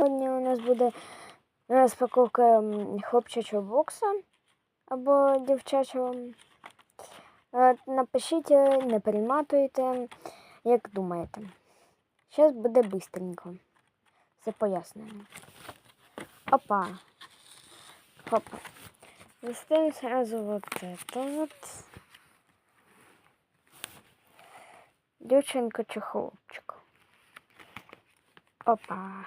Сьогодні у нас буде розпаковка м, хлопчачого бокса або дівчачого. Е, Напишіть, е, не перематуйте, як думаєте. Зараз буде быстренько. Все пояснено. Опа. Хоп. Достаем сразу вот это вот. Дівчинка чи хлопчик. Опа.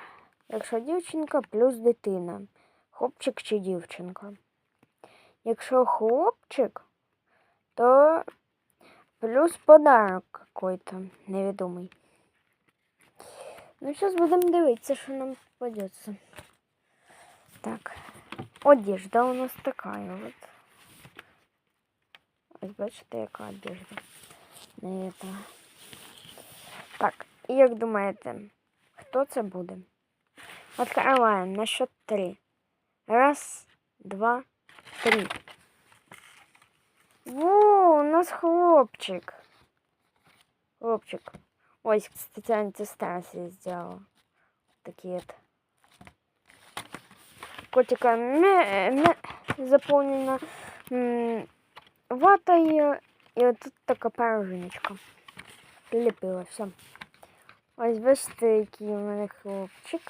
Якщо дівчинка плюс дитина. Хлопчик чи дівчинка. Якщо хлопчик, то плюс подарок какой-то невідомий. Ну, зараз будемо дивитися, що нам попадеться. Так. Одежда у нас такая вот. Ось бачите, яка одежда. Не. Так, як думаєте, хто це буде? Открываем на счет три. Раз, два, три. Во, у нас хлопчик. Хлопчик. Ой, кстати, антистресс я сделала. Такие вот. Котика мя- мя- заполнена ватой. І от тут така пружиночка. Приліпила все. Ось бачите, який у мене хлопчик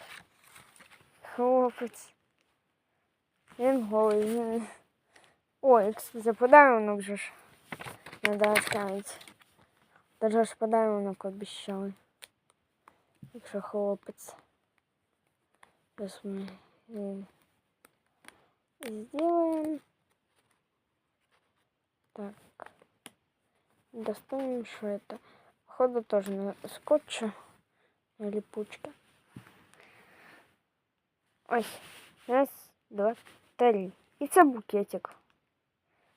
Хлопець. Він голий. Він... Ой, кстати, подарунок же ж. Надо оставить. Даже ж подарунок обіцяли. Якщо хлопець. Зараз ми е, сделаем. Так. Достанем, что это. Походу тоже на скотче. На липучке. Ой. Раз, два, три. И це букетик.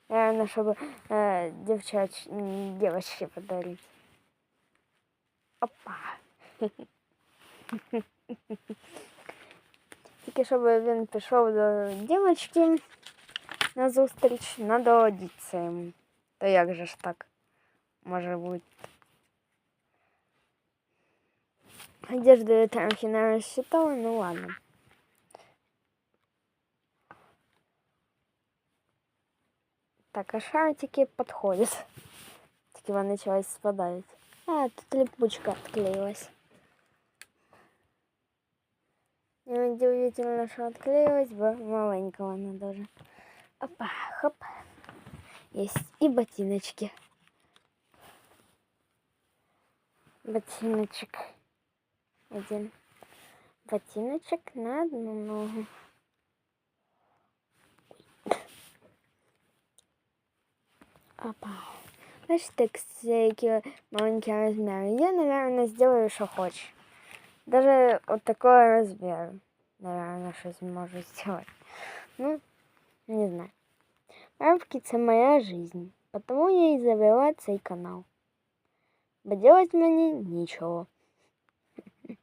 Наверное, чтобы э, девчач... м, девочке подарить. Опа. Тільки щоб він пішов до дівчинки на зустріч, треба одітися йому. То як же ж так може бути? Одежду я трохи не розчитала, ну ладно. Так, а шарики підходять. Тільки вони чогось спадають. А, тут липучка отклеилась. Неудивительно, что отклеилась бы маленького она даже. Опа, хоп. Есть и ботиночки. Ботиночек. Один. Ботиночек на одну ногу. Опа. Бачите, які маленькі розміри. Я, наверное, сделаю, що хочу. Даже вот такой размер, наверное, щось можу сделать. Ну, не знаю. Рамки це моя жизнь, потому я і завела цей канал. Бо делать мені нічого.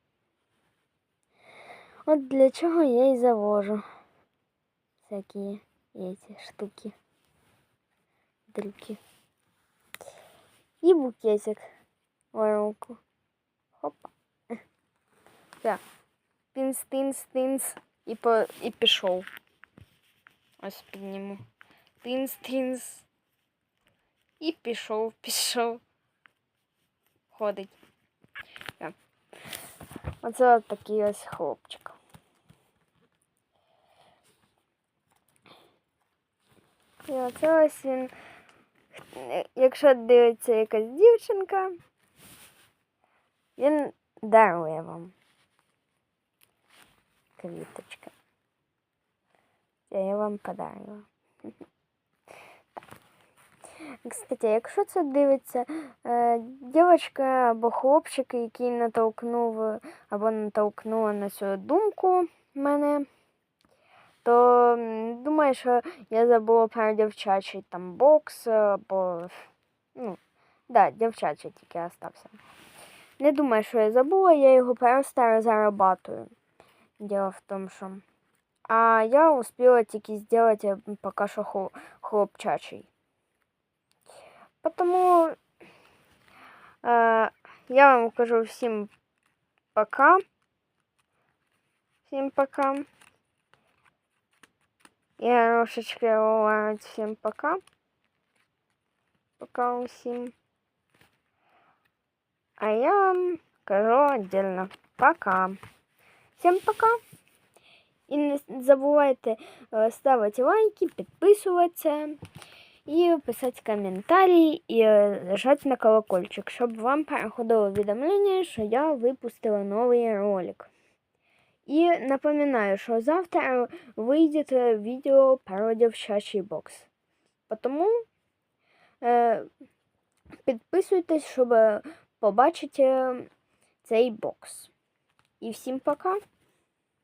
От для чого я і завожу всякі эти штуки, дрюки. І букетик в руку. Хопа. Так. Тинс, тинс, тинс. І, по, і пішов. Ось підніму. Тинс, тинс. І пішов, пішов. Ходить. Так. Оце от такий ось хлопчик. І оце ось він. Якщо дивиться якась дівчинка, він дарує вам квіточка. Я вам подарила. Кстати, якщо це дивиться е, дівчинка або хлопчик, який натолкнув або натолкнула на цю думку мене, то думаю, що я забула про дівчачий там бокс або. Ну, да, дівчачий тільки остався. Не думаю, що я забула, я його просто розрабатую. Дело в том, что... А я успела тільки сделать э, пока что хлопчачий. Потому э, я вам кажу всім пока. Всім пока. Я трошечки говорю всім пока. Пока усім. А я вам кажу отдельно. Пока. Всім пока. І не забувайте е, ставити лайки, підписуватися і писати коментарі і е, нажати на колокольчик, щоб вам приходило уведомлення, що я випустила новий ролик. І напоминаю, що завтра вийде е, відео пародія в чачий бокс. Тому е, підписуйтесь, щоб побачити цей бокс. І всім пока!